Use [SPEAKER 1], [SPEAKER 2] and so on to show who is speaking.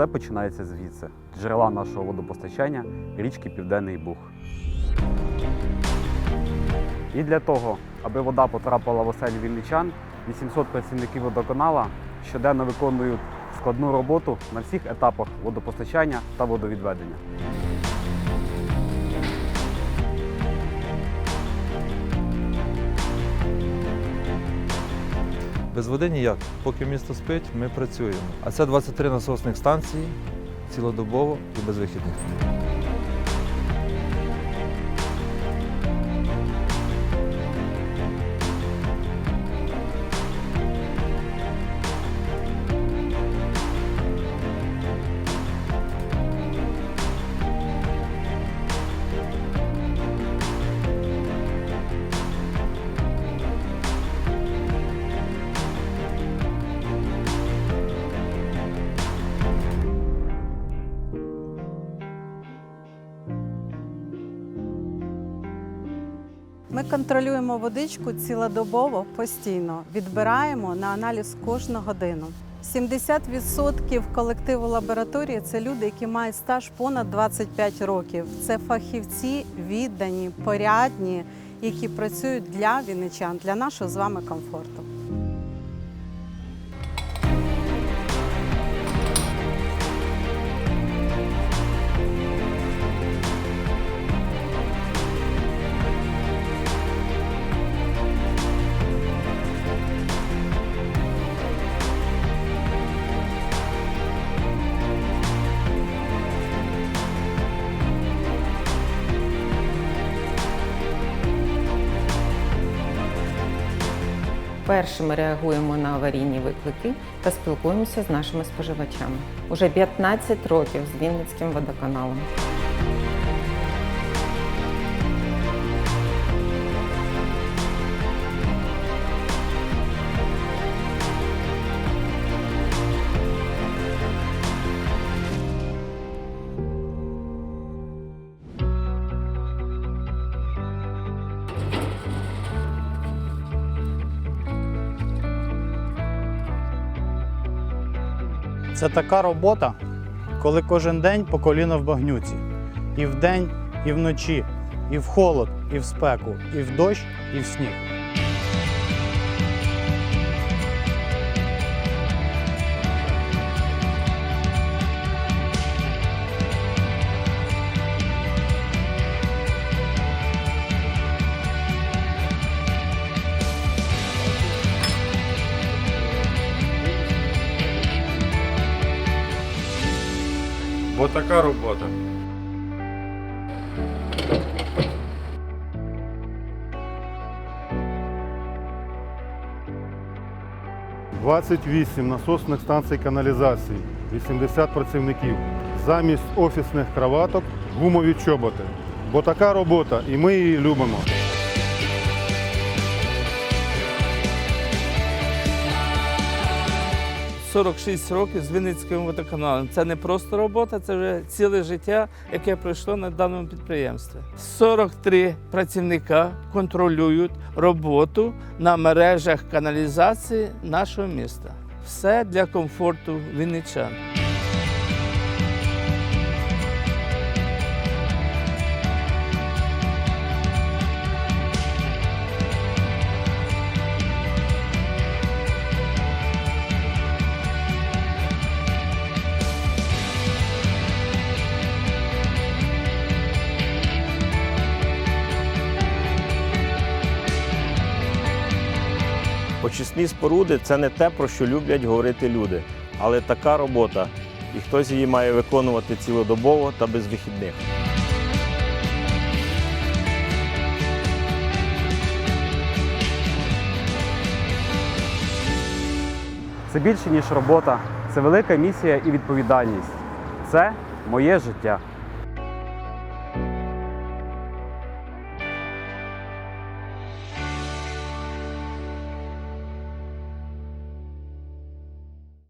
[SPEAKER 1] все починається звідси, джерела нашого водопостачання річки Південний Буг. І для того, аби вода потрапила в оселі вінничан, 800 працівників водоканала щоденно виконують складну роботу на всіх етапах водопостачання та водовідведення.
[SPEAKER 2] Без води ніяк. Поки місто спить, ми працюємо. А це 23 насосних станції цілодобово і без вихідних.
[SPEAKER 3] Ми контролюємо водичку цілодобово постійно, відбираємо на аналіз кожну годину. 70% колективу лабораторії це люди, які мають стаж понад 25 років. Це фахівці віддані, порядні, які працюють для вінничан, для нашого з вами комфорту.
[SPEAKER 4] Перше ми реагуємо на аварійні виклики та спілкуємося з нашими споживачами. Уже 15 років з Вінницьким водоканалом.
[SPEAKER 5] Це така робота, коли кожен день по коліно в багнюці. І вдень, і вночі, і в холод, і в спеку, і в дощ, і в сніг.
[SPEAKER 6] Бо така робота.
[SPEAKER 7] – 28 насосних станцій каналізації, 80 працівників. Замість офісних краваток гумові чоботи. Бо така робота, і ми її любимо.
[SPEAKER 8] – 46 років з Вінницьким водоканалом. Це не просто робота, це вже ціле життя, яке пройшло на даному підприємстві. 43 працівника контролюють роботу на мережах каналізації нашого міста. Все для комфорту вінничан.
[SPEAKER 9] Очисні споруди це не те, про що люблять говорити люди, але така робота, і хтось її має виконувати цілодобово та без вихідних.
[SPEAKER 1] Це більше ніж робота, це велика місія і відповідальність. Це моє життя.